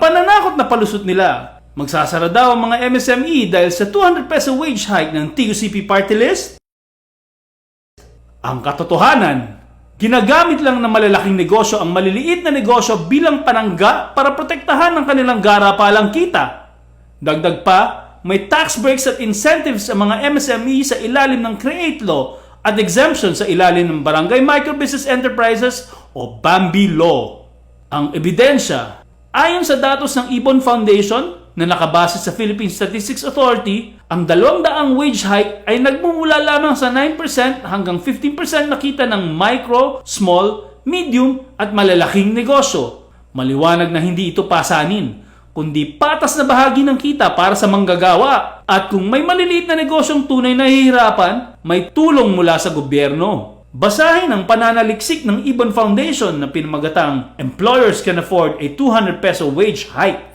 pananakot na palusot nila. Magsasara daw ang mga MSME dahil sa 200 peso wage hike ng TUCP party list? Ang katotohanan, ginagamit lang ng malalaking negosyo ang maliliit na negosyo bilang panangga para protektahan ang kanilang garapalang kita. Dagdag pa, may tax breaks at incentives sa mga MSME sa ilalim ng Create Law at exemption sa ilalim ng Barangay Micro Business Enterprises o BAMBI Law. Ang ebidensya, ayon sa datos ng Ibon Foundation na nakabase sa Philippine Statistics Authority, ang 200 wage hike ay nagmumula lamang sa 9% hanggang 15% nakita ng micro, small, medium at malalaking negosyo. Maliwanag na hindi ito pasanin, kundi patas na bahagi ng kita para sa manggagawa. At kung may maliliit na negosyong tunay na hihirapan, may tulong mula sa gobyerno. Basahin ang pananaliksik ng Ibon Foundation na pinamagatang Employers Can Afford a 200 peso wage hike.